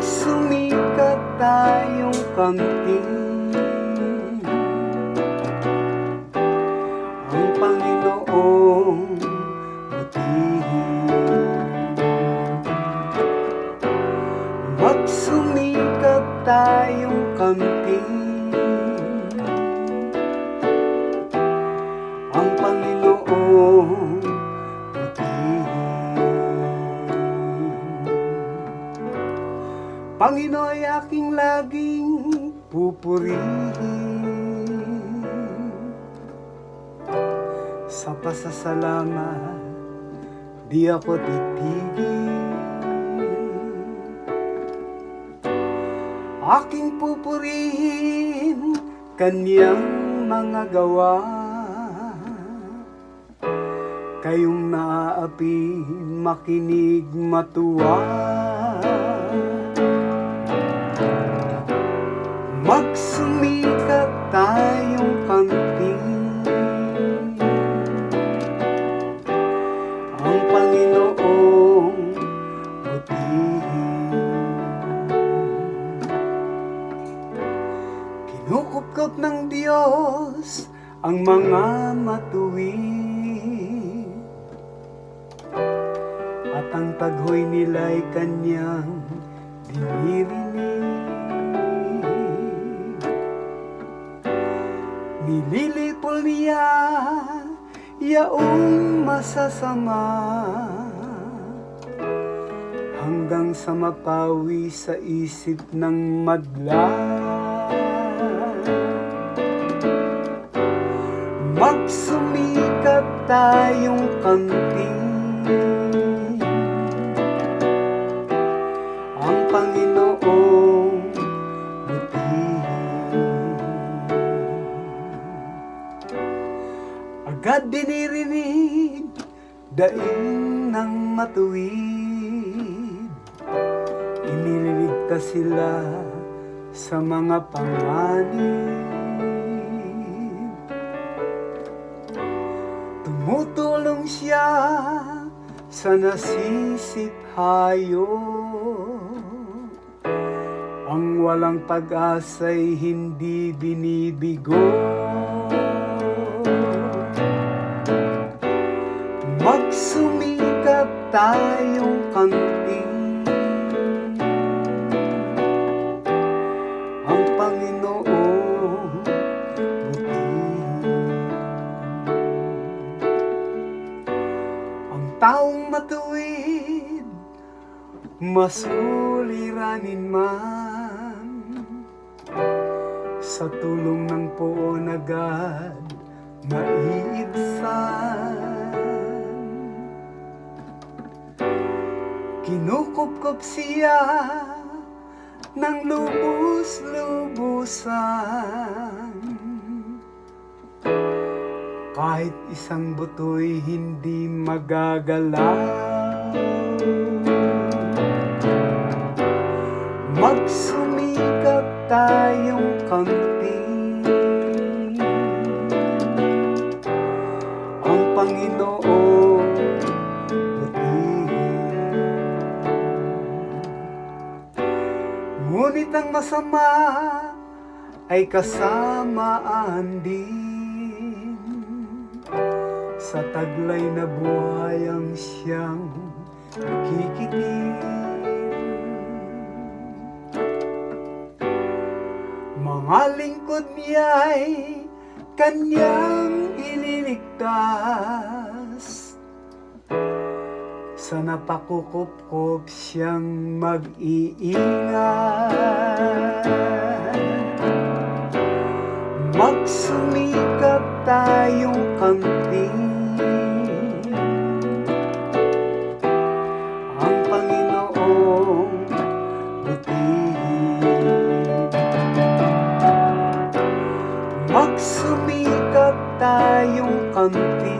Sumikat tayong kampi. Ang Panginoong matihin Magsumikat tayong kampi. Pangino'y aking laging pupurihin. Sa pasasalamat, di ako titigil. Aking pupurihin kanyang mga gawa. Kayong naaapi, makinig, matuwa ang mga matuwid. At ang taghoy nila'y kanyang dinirinig. Nililipol niya yaong masasama. Hanggang sa mapawi sa isip ng madla tayong kamping Ang Panginoong butihin Agad dinirinig daing ng matuwid. Iniligtas sila sa mga panganib Tumutulong siya sa nasisiphayo Ang walang pag-asa'y hindi binibigo matuwid Masuliranin man. Sa tulong ng poon agad Maiibsan Kinukupkop siya ng lubos-lubusan Kahit isang buto'y hindi magagalaw Magsumikap tayong kamping Ang Panginoong butihin Ngunit ang masama ay kasamaan din Sa taglay na buhay ang siyang kikitin. Mga lingkod niya'y kanyang ililigtas Sa napakukupkop siyang mag-iingat iyong kanti.